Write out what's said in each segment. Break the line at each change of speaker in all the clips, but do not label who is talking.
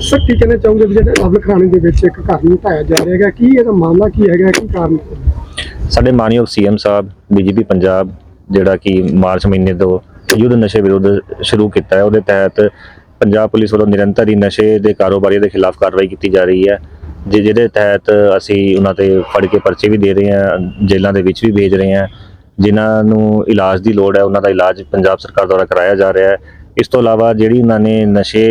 Sir, ਕੀ ਕਹਿਣਾ ਚਾਹੋਗੇ ਵੀ ਜਿਹੜੇ ਅਬਲ ਖਰਾਣੇ ਦੇ ਵਿੱਚ ਇੱਕ ਘਰ ਨੂੰ ਢਾਇਆ ਜਾ ਰਿਹਾ ਹੈਗਾ? ਕੀ ਇਹਦਾ ਮਾਮਲਾ ਕੀ ਹੈਗਾ? ਕੀ ਕਾਰਨ
ਸਾਡੇ ਮਾਨਯੋਗ ਸੀਐਮ ਸਾਹਿਬ, ਬੀਜੇਪੀ ਪੰਜਾਬ, ਜਿਹੜਾ ਕਿ ਮਾਰਚ ਮਹੀਨੇ ਤੋਂ ਯੁੱਧ ਨਸ਼ੇ ਵਿਰੁੱਧ ਸ਼ੁਰੂ ਕੀਤਾ ਹੈ, ਉਹਦੇ ਤਹਿਤ ਪੰਜਾਬ ਪੁਲਿਸ ਵੱਲੋਂ ਨਿਰੰਤਰ ਹੀ ਨਸ਼ੇ ਦੇ ਕਾਰੋਬਾਰੀਆਂ ਦੇ ਖਿਲਾਫ ਕਾਰਵਾਈ ਕੀਤੀ ਜਾ ਰਹੀ ਹੈ, ਜੇ ਜਿਹਦੇ ਤਹਿਤ ਅਸੀਂ ਉਹਨਾਂ ਤੇ ਫੜ ਕੇ ਪਰਚੇ ਵੀ ਦੇ ਰਹੇ ਹਾਂ, ਜੇਲ੍ਹਾਂ ਦੇ ਵਿੱਚ ਵੀ ਭੇਜ ਰਹੇ ਹਾਂ, ਜਿਨ੍ਹਾਂ ਨੂੰ ਇਲਾਜ ਦੀ ਲੋੜ ਹੈ, ਉਹਨਾਂ ਦਾ ਇਲਾਜ ਪੰਜਾਬ ਸਰਕਾਰ ਦੁਆਰਾ ਕਰਾਇਆ ਜਾ ਰਿਹਾ ਹੈ ਇਸ ਤੋਂ ਇਲਾਵਾ ਜਿਹੜੀ ਉਹਨਾਂ ਨੇ ਨਸ਼ੇ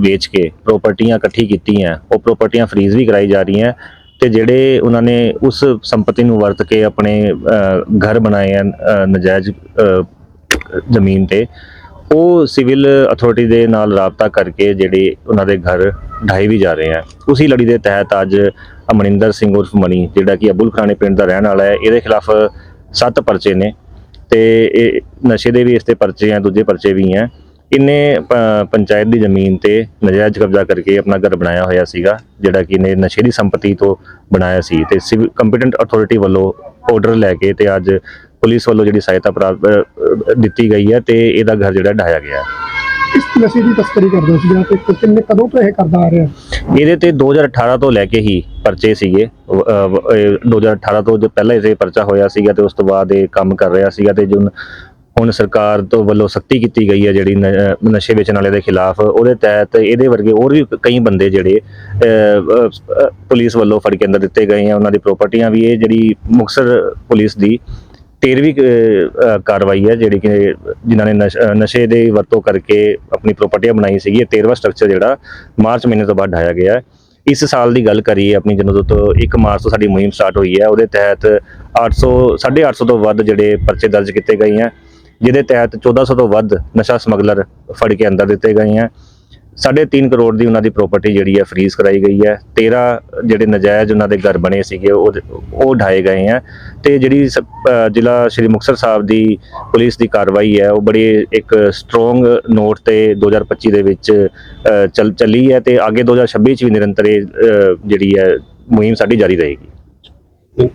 ਵੇਚ ਕੇ ਪ੍ਰਾਪਰਟੀਆਂ ਇਕੱਠੀ ਕੀਤੀਆਂ ਉਹ ਪ੍ਰਾਪਰਟੀਆਂ ਫਰੀਜ਼ ਵੀ ਕਰਾਈ ਜਾ ਰਹੀਆਂ ਤੇ ਜਿਹੜੇ ਉਹਨਾਂ ਨੇ ਉਸ ਸੰਪਤੀ ਨੂੰ ਵਰਤ ਕੇ ਆਪਣੇ ਘਰ ਬਣਾਏ ਹਨ ਅ, ਨਜਾਇਜ਼ ਜ਼ਮੀਨ ਤੇ ਉਹ ਸਿਵਲ ਅਥਾਰਟੀ ਦੇ ਨਾਲ ਰਾਬਤਾ ਕਰਕੇ ਜਿਹੜੇ ਉਹਨਾਂ ਦੇ ਘਰ ਢਾਈ ਵੀ ਜਾ ਰਹੇ ਆ ਉਸੇ ਲੜੀ ਦੇ ਤਹਿਤ ਅੱਜ ਅਮਰਿੰਦਰ ਸਿੰਘ ਉਰਫ ਮਨੀ ਜਿਹੜਾ ਕਿ ਅਬੁਲ ਖਾਨੇ ਪਿੰਡ ਦਾ ਰਹਿਣ ਵਾਲਾ ਹੈ ਇਹਦੇ ਖਿਲਾਫ ਸੱਤ ਪਰਚੇ ਨੇ ਤੇ ਇਹ ਨਸ਼ੇ ਦੇ ਵੀ ਇਸ ਤੇ ਪਰਚੇ ਆ ਦੂਜੇ ਪਰਚੇ ਵੀ ਆ। ਇਹਨੇ ਪੰਚਾਇਤ ਦੀ ਜ਼ਮੀਨ ਤੇ ਨਜਾਇਜ਼ ਕਬਜ਼ਾ ਕਰਕੇ ਆਪਣਾ ਘਰ ਬਣਾਇਆ ਹੋਇਆ ਸੀਗਾ ਜਿਹੜਾ ਕਿ ਇਹਨੇ ਨਸ਼ੇ ਦੀ ਸੰਪਤੀ ਤੋਂ ਬਣਾਇਆ ਸੀ ਤੇ ਸਿਵਲ ਕੰਪੀਟੈਂਟ ਅਥਾਰਟੀ ਵੱਲੋਂ ਆਰਡਰ ਲੈ ਕੇ ਤੇ ਅੱਜ ਪੁਲਿਸ ਵੱਲੋਂ ਜਿਹੜੀ ਸਹਾਇਤਾ ਪ੍ਰਾਪਤ ਦਿੱਤੀ ਗਈ ਹੈ ਤੇ ਇਹਦਾ ਘਰ ਜਿਹੜਾ ਢਾਇਆ ਗਿਆ ਹੈ।
ਇਸ ਨਸ਼ੇ ਦੀ ਤਸਕਰੀ ਕਰਦਾ ਸੀਗਾ ਤੇ ਕ- ਕਿੰਨੇ ਕਦੋਂ ਤੋਂ ਇਹ ਕਰਦਾ ਆ ਰਿਹਾ?
ਇਹਦੇ ਤੇ 2018 ਤੋਂ ਲੈ ਕੇ ਹੀ ਪਰਚੇ ਸੀਗੇ ਅਹ, ਅਹ, ਇਹ 2018 ਤੋਂ ਜੋ ਪਹਿਲਾਂ ਇਸੇ ਪਰਚਾ ਹੋਇਆ ਸੀਗਾ ਤੇ ਉਸ ਤੋਂ ਬਾਅਦ ਇਹ ਕੰਮ ਕਰ ਰਿਹਾ ਸੀਗਾ ਤੇ ਜੋ ਹੁਣ ਸਰਕਾਰ ਤੋਂ ਵੱਲੋਂ ਸਖਤੀ ਕੀਤੀ ਗਈ ਹੈ ਜਿਹੜੀ ਨ- ਨਸ਼ੇ ਵੇਚਣ ਵਾਲੇ ਦੇ ਖਿਲਾਫ, ਉਹਦੇ ਤਹਿਤ ਇਹਦੇ ਵਰਗੇ ਹੋਰ ਵੀ ਕਈ ਬੰਦੇ ਜਿਹੜੇ ਪੁਲਿਸ ਵੱਲੋਂ ਫੜ ਕੇ ਅੰਦਰ ਦਿੱਤੇ ਗਏ ਆ, ਉਹਨਾਂ ਦੀ ਪ੍ਰਾਪਰਟੀਆਂ ਵੀ ਇਹ ਜਿਹੜੀ ਮੁਕਸਰ ਪੁਲਿਸ ਦੀ 13ਵੀਂ ਕਾਰਵਾਈ ਹੈ ਜਿਹੜੀ ਕਿ ਜਿਨ੍ਹਾਂ ਨੇ ਨਸ਼- ਨਸ਼ੇ ਦੇ ਵਰਤੋਂ ਕਰਕੇ ਆਪਣੀ ਪ੍ਰਾਪਰਟੀਆਂ ਬਣਾਈ ਸੀਗੀ। ਇਹ 13ਵਾਂ ਸਟਰਕਚਰ ਜਿਹੜਾ ਮਾਰਚ ਮਹੀਨੇ ਤੋਂ ਬਾਅਦ ਢਾਇਆ ਗਿਆ ਹੈ। ਇਸ ਸਾਲ ਦੀ ਗੱਲ ਕਰੀਏ ਆਪਣੀ ਜਦੋਂ ਤੋਂ 1 ਮਾਰਚ ਤੋਂ ਸਾਡੀ ਮੁਹਿੰਮ ਸਟਾਰਟ ਹੋਈ ਹੈ। ਉਹਦੇ ਤਹਿਤ 800 850 ਤੋਂ ਵੱਧ ਜਿਹੜੇ ਪਰਚੇ ਦਰਜ ਕੀਤੇ ਗਏ ਹੈ ਜਿਹਦੇ ਤਹਿਤ 1400 ਤੋਂ ਵੱਧ ਨਸ਼ਾ ਸਮਗਲਰ ਫੜ ਕੇ ਅੰਦਰ ਦਿੱਤੇ ਗਏ ਹੈ 3.5 ਕਰੋੜ ਦੀ ਉਹਨਾਂ ਦੀ ਪ੍ਰਾਪਰਟੀ ਜਿਹੜੀ ਹੈ ਫਰੀਜ਼ ਕਰਾਈ ਗਈ ਹੈ। 13 ਜਿਹੜੇ ਨਜਾਇਜ਼ ਉਹਨਾਂ ਦੇ ਘਰ ਬਣੇ ਸੀਗੇ ਉਹ ਉਹ ਢਾਏ ਗਏ ਹੈ ਤੇ ਜਿਹੜੀ ਸ- ਜ਼ਿਲ੍ਹਾ ਸ਼੍ਰੀ ਮੁਕਤਸਰ ਸਾਹਿਬ ਦੀ ਪੁਲਿਸ ਦੀ ਕਾਰਵਾਈ ਹੈ ਉਹ ਬੜੀ ਇੱਕ ਸਟਰੋਂਗ ਨੋਟ ਤੇ 2025 ਦੇ ਵਿੱਚ ਚੱਲ ਚੱਲੀ ਹੈ ਤੇ ਅੱਗੇ 2026 ਚ ਵੀ ਨਿਰੰਤਰ ਇਹ, ਜਿਹੜੀ ਹੈ ਮੁਹਿੰਮ ਸਾਡੀ ਜਾਰੀ ਰਹੇਗੀ।